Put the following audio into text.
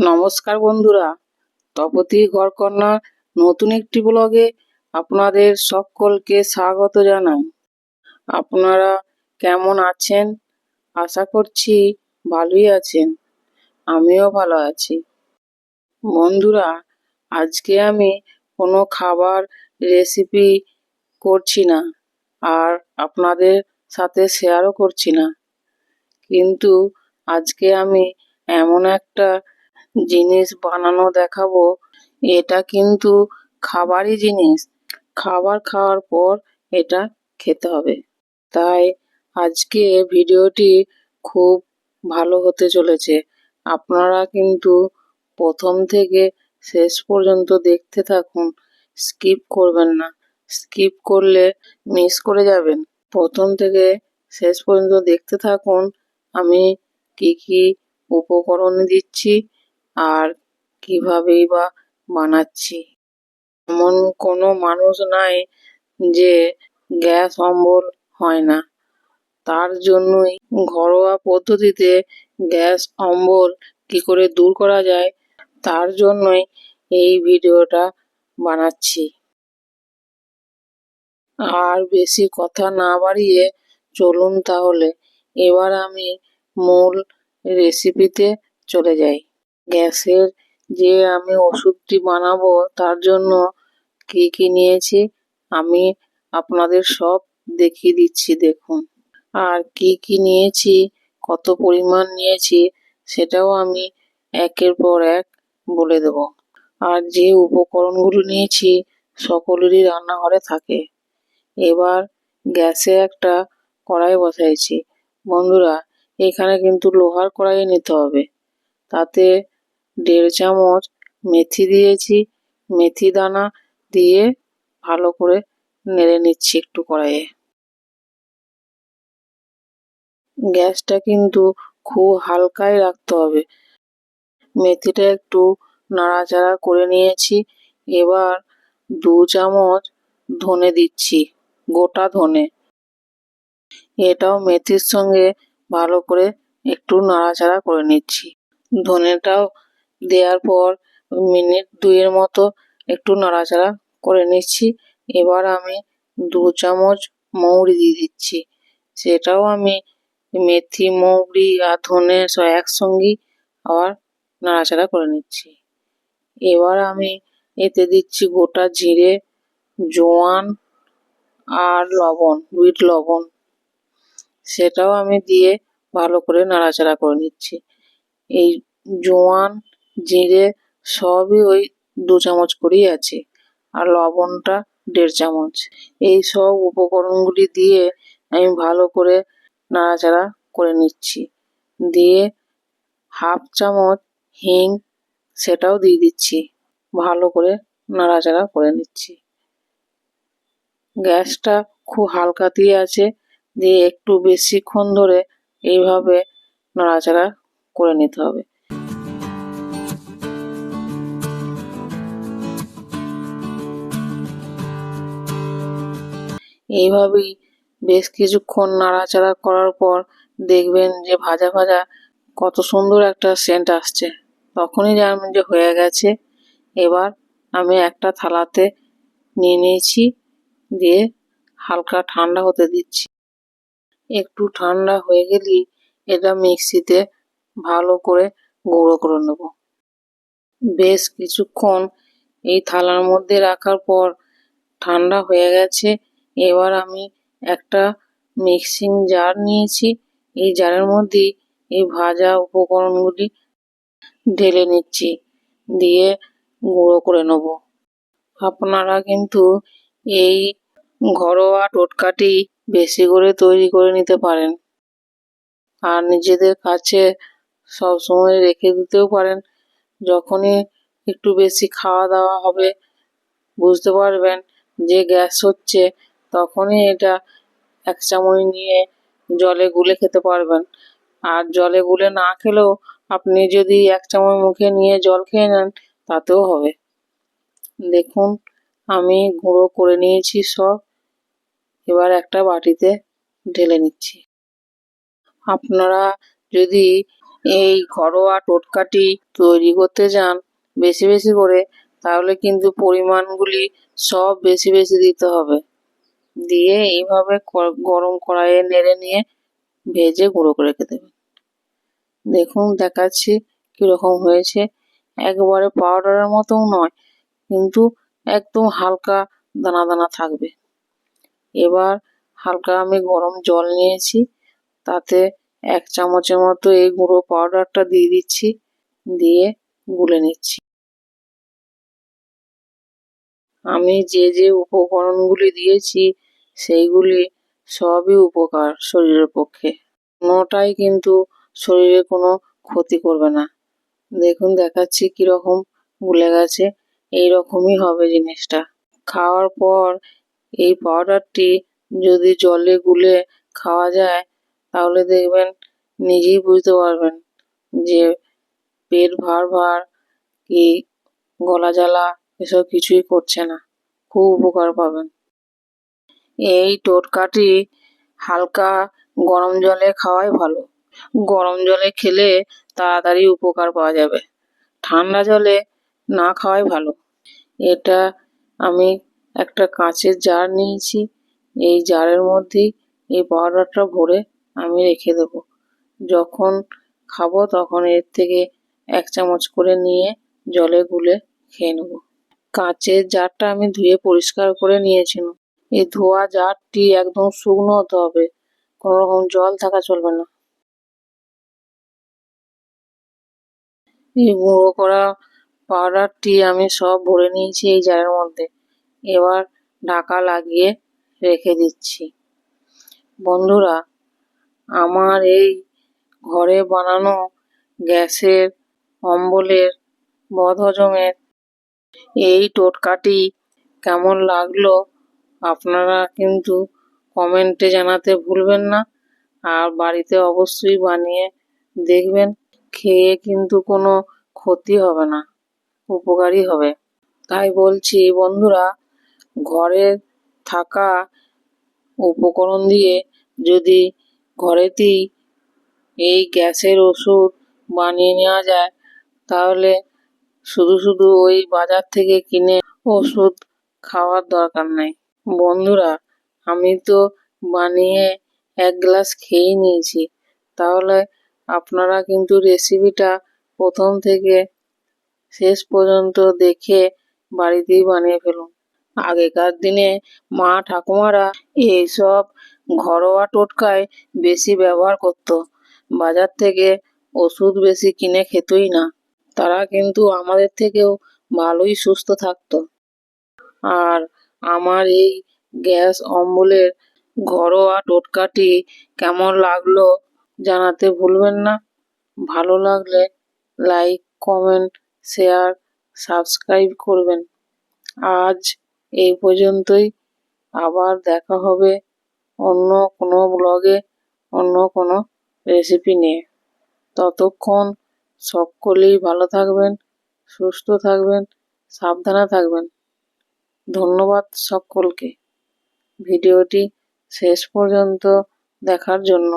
নমস্কার বন্ধুরা। তপতি ঘরকন্যা নতুন একটি ব্লগে আপনাদের সকলকে স্বাগত জানাই। আপনারা কেমন আছেন? আশা করছি ভালোই আছেন। আমিও ভালো আছি। বন্ধুরা, আজকে আমি কোনো খাবার রেসিপি করছি না আর আপনাদের সাথে শেয়ারও করছি না। কিন্তু আজকে আমি এমন একটা জিনিস বানানো দেখাবো, এটা কিন্তু খাবারই জিনিস। খাবার খাওয়ার পর এটা খেতে হবে। তাই আজকে ভিডিওটি খুব ভালো হতে চলেছে। আপনারা কিন্তু প্রথম থেকে শেষ পর্যন্ত দেখতে থাকুন, স্কিপ করবেন না। স্কিপ করলে মিস করে যাবেন। প্রথম থেকে শেষ পর্যন্ত দেখতে থাকুন, আমি কি কি উপকরণ দিচ্ছি আর কিভাবেই বা বানাচ্ছি। এমন কোনো মানুষ নাই যে গ্যাস অম্বল হয় না। তার জন্যই ঘরোয়া পদ্ধতিতে গ্যাস অম্বল কি করে দূর করা যায়, তার জন্যই এই ভিডিওটা বানাচ্ছি। আর বেশি কথা না বাড়িয়ে চলুন তাহলে। এবার আমি মূল রেসিপিতে চলে যাই। গ্যাসের যে আমি ওষুধটি বানাবো, তার জন্য কি কি নিয়েছি, আমি আপনাদের সব দেখিয়ে দিচ্ছি, দেখুন। আর কি কি নিয়েছি, কত পরিমাণ নিয়েছি, সেটাও আমি একের পর এক বলে দেব। আর যে উপকরণগুলো নিয়েছি, সকলেরই রান্নাঘরে থাকে। এবার গ্যাসে একটা কড়াই বসাইছি। বন্ধুরা, এখানে কিন্তু লোহার কড়াই নিতে হবে। তাতে দেড় চামচ মেথি দিয়েছি। মেথি দানা দিয়ে ভালো করে নেড়ে নিচ্ছি একটু কড়াইয়ে। গ্যাসটা কিন্তু খুব হালকাই রাখতে হবে। মেথিটা একটু নাড়াচাড়া করে নিয়েছি। এবার দু চামচ ধনে দিচ্ছি, গোটা ধনে। এটাও মেথির সঙ্গে ভালো করে একটু নাড়াচাড়া করে নিচ্ছি। ধনেটাও দেওয়ার পর মিনিট দুইয়ের মতো একটু নাড়াচাড়া করে নিচ্ছি। এবার আমি দু চামচ মৌরি দিয়ে দিচ্ছি। সেটাও আমি মেথি, মৌরি আর ধনে সব একসঙ্গেই আবার নাড়াচাড়া করে নিচ্ছি। এবার আমি এতে দিচ্ছি গোটা জিরে, জোয়ান আর লবণ বিট লবণ। সেটাও আমি দিয়ে ভালো করে নাড়াচাড়া করে নিচ্ছি। এই জোয়ান জিরে সবই ওই দু চামচ করেই আছে। আর লবণটা দেড় চামচ। এই সব উপকরণগুলি দিয়ে আমি ভালো করে নাড়াচাড়া করে নিচ্ছি। দিয়ে হাফ চামচ হিং সেটাও দিয়ে দিচ্ছি। ভালো করে নাড়াচাড়া করে নিচ্ছি। গ্যাসটা খুব হালকাতেই আছে। দিয়ে একটু বেশিক্ষণ ধরে এইভাবে নাড়াচাড়া করে নিতে হবে। এইভাবেই বেশ কিছুক্ষণ নাড়াচাড়া করার পর দেখবেন যে ভাজা ভাজা কত সুন্দর একটা সেন্ট আসছে। তখনই জানবেন যে হয়ে গেছে। এবার আমি একটা থালাতে নিয়ে নিয়েছি, দিয়ে হালকা ঠান্ডা হতে দিচ্ছি। একটু ঠান্ডা হয়ে গেলেই এটা মিক্সিতে ভালো করে গুঁড়ো করে নেব। বেশ কিছুক্ষণ এই থালার মধ্যে রাখার পর ঠান্ডা হয়ে গেছে। এবার আমি একটা মিক্সিং জার নিয়েছি। এই জারের মধ্যে এই ভাজা উপকরণগুলি ঢেলে নিচ্ছি, দিয়ে গুঁড়ো করে নেব। আপনারা কিন্তু এই ঘরোয়া টোটকাটি বেশি করে তৈরি করে নিতে পারেন। আর নিজেদের কাছে সবসময় রেখে দিতেও পারেন। যখনই একটু বেশি খাওয়া দাওয়া হবে, বুঝতে পারবেন যে গ্যাস হচ্ছে তখনই এটা এক চামচ নিয়ে জলে গুলে খেতে পারবেন। আর জলে গুলে না খেলেও আপনি যদি এক চামচ মুখে নিয়ে জল খেয়ে নেন, তাতেও হবে। দেখুন, আমি গুঁড়ো করে নিয়েছি সব। এবার একটা বাটিতে ঢেলে নিচ্ছি। আপনারা যদি এই ঘরোয়া টোটকাটি তৈরি করতে যান বেশি বেশি করে, তাহলে কিন্তু পরিমাণগুলি সব বেশি বেশি দিতে হবে। দিয়ে এইভাবে গরম কড়াইয়ে নেড়ে নিয়ে ভেজে গুঁড়ো করে রেখে দেবেন। দেখুন, দেখাচ্ছি কীরকম হয়েছে। একবারে পাউডারের মতোও নয়, কিন্তু একদম হালকা দানা দানা থাকবে। এবার হালকা আমি গরম জল নিয়েছি, তাতে এক চামচের মতো এই গুঁড়ো পাউডারটা দিয়ে দিচ্ছি, দিয়ে গুলে নিচ্ছি। আমি যে যে উপকরণগুলি দিয়েছি সেইগুলি সবই উপকার শরীরের পক্ষে। কোনোটাই কিন্তু শরীরে কোনো ক্ষতি করবে না। দেখুন, দেখাচ্ছি কীরকম গুলে গেছে। এই রকমই হবে জিনিসটা। খাওয়ার পর এই পাউডারটি যদি জলে গুলে খাওয়া যায়, তাহলে দেখবেন নিজেই বুঝতে পারবেন যে পেট ভার ভার কি, গলা জ্বালা, এসব কিছুই করছে না। খুব উপকার পাবেন। এই টোটকাটি হালকা গরম জলে খাওয়াই ভালো। গরম জলে খেলে তাড়াতাড়ি উপকার পাওয়া যাবে। ঠান্ডা জলে না খাওয়াই ভালো। এটা আমি একটা কাঁচের জার নিয়েছি। এই জারের মধ্যেই এই পাউডারটা ভরে আমি রেখে দেবো। যখন খাব তখন এর থেকে এক চামচ করে নিয়ে জলে গুলে খেয়ে নেব। কাঁচের জারটা আমি ধুয়ে পরিষ্কার করে নিয়েছিলাম। এই ধোয়া জারটি একদম শুকনো হতে হবে। কোনো রকম জল থাকা চলবে না। এই গুঁড়ো করা পাউডারটি আমি সব ভরে নিয়েছি এই জারের মধ্যে। এবার ঢাকা লাগিয়ে রেখে দিচ্ছি। বন্ধুরা, আমার এই ঘরে বানানো গ্যাসের, অম্বলের, বদহজমের এই টোটকাটি কেমন লাগল আপনারা কিন্তু কমেন্টে জানাতে ভুলবেন না। আর বাড়িতে অবশ্যই বানিয়ে দেখবেন, খেয়ে কিন্তু কোনো ক্ষতি হবে না, উপকারী হবে। তাই বলছি, বন্ধুরা, ঘরে থাকা উপকরণ দিয়ে যদি ঘরেতেই এই গ্যাসের ওষুধ বানিয়ে নেওয়া যায়, তাহলে শুধু শুধু ওই বাজার থেকে কিনে ওষুধ খাওয়ার দরকার নাই। বন্ধুরা, আমি তো বানিয়ে এক গ্লাস খেয়েই নিয়েছি। তাহলে আপনারা কিন্তু রেসিপিটা প্রথম থেকে শেষ পর্যন্ত দেখে বাড়িতেই বানিয়ে ফেলুন। আগেকার দিনে মা ঠাকুমারা এইসব ঘরোয়া টোটকায় বেশি ব্যবহার করতো। বাজার থেকে ওষুধ বেশি কিনে খেতই না। তারা কিন্তু আমাদের থেকেও ভালোই সুস্থ থাকতো। আর আমার এই গ্যাস অম্বলের ঘরোয়া টোটকাটি কেমন লাগল জানাতে ভুলবেন না। ভালো লাগলে লাইক, কমেন্ট, শেয়ার, সাবস্ক্রাইব করবেন। আজ এই পর্যন্তই। আবার দেখা হবে অন্য কোনো ব্লগে, অন্য কোনো রেসিপি নিয়ে। ততক্ষণ সকলেই ভালো থাকবেন, সুস্থ থাকবেন, সাবধানে থাকবেন। ধন্যবাদ সকলকে। ভিডিওটি শেষ পর্যন্ত দেখার জন্য।